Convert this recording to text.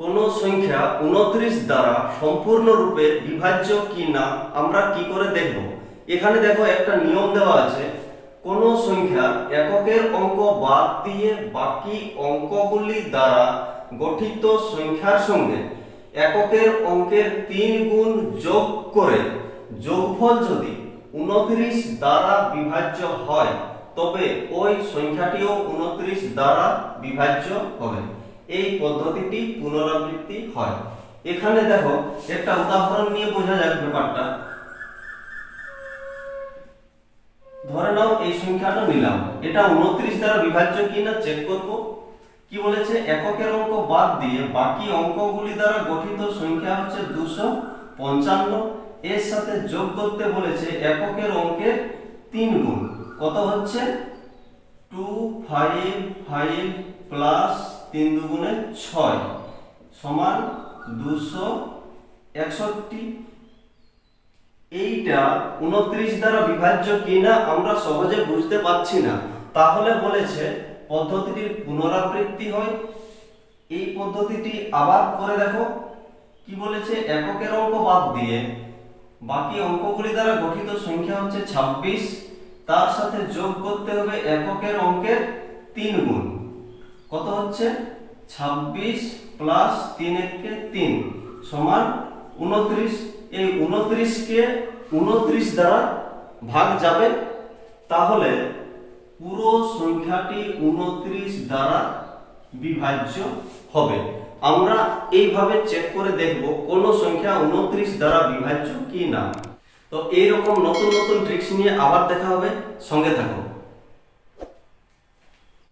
কোনো সংখ্যা উনত্রিশ দ্বারা সম্পূর্ণরূপে বিভাজ্য কি না, আমরা কি করে দেখব? এখানে দেখো একটা নিয়ম দেওয়া আছে, কোন সংখ্যা এককের অঙ্ক বাদ দিয়ে বাকি অঙ্কগুলি দ্বারা গঠিত সংখ্যার সঙ্গে এককের অঙ্কের তিন গুণ যোগ করে যোগফল যদি উনত্রিশ দ্বারা বিভাজ্য হয়, তবে ওই সংখ্যাটিও উনত্রিশ দ্বারা বিভাজ্য হবে। এই পদ্ধতিটি পুনরাবৃত্তি হয়। এখানে দেখো, একটা উদাহরণ নিয়ে বোঝা যাক ব্যাপারটা। ধরে নাও এই সংখ্যাটা নিলাম। এটা উনত্রিশ দ্বারা বিভাজ্য কিনা চেক করব। কি বলেছে? এককের অঙ্ক বাদ দিয়ে বাকি অঙ্কগুলি দ্বারা গঠিত সংখ্যা হচ্ছে দুশো পঞ্চান্ন। এর সাথে যোগ করতে বলেছে এককের অঙ্কের তিন গুণ। কত হচ্ছে? টু ফাইভ ফাইভ প্লাস তিন দুগুণে ছয় সমান দুশো একষট্টি। এইটা উনত্রিশ দ্বারা বিভাজ্য কিনা আমরা সহজে বুঝতে পারছি না। তাহলে বলেছে পদ্ধতিটির পুনরাবৃত্তি হয়। এই পদ্ধতিটি আবার করে দেখো। কি বলেছে? এককের অঙ্ক বাদ দিয়ে বাকি অঙ্কগুলি দ্বারা গঠিত সংখ্যা হচ্ছে ২৬ তার সাথে যোগ করতে হবে এককের অঙ্কের তিন গুণ। কত হচ্ছে? ২৬ প্লাস তিন একে তিন সমান উনত্রিশ এই উনত্রিশকে উনত্রিশ দ্বারা ভাগ যাবে। তাহলে পুরো সংখ্যাটি উনত্রিশ দ্বারা বিভাজ্য হবে। আমরা এইভাবে চেক করে দেখব কোন সংখ্যা উনত্রিশ দ্বারা বিভাজ্য কি না। তো এইরকম নতুন নতুন ট্রিক্স নিয়ে আবার দেখা হবে। সঙ্গে থাকো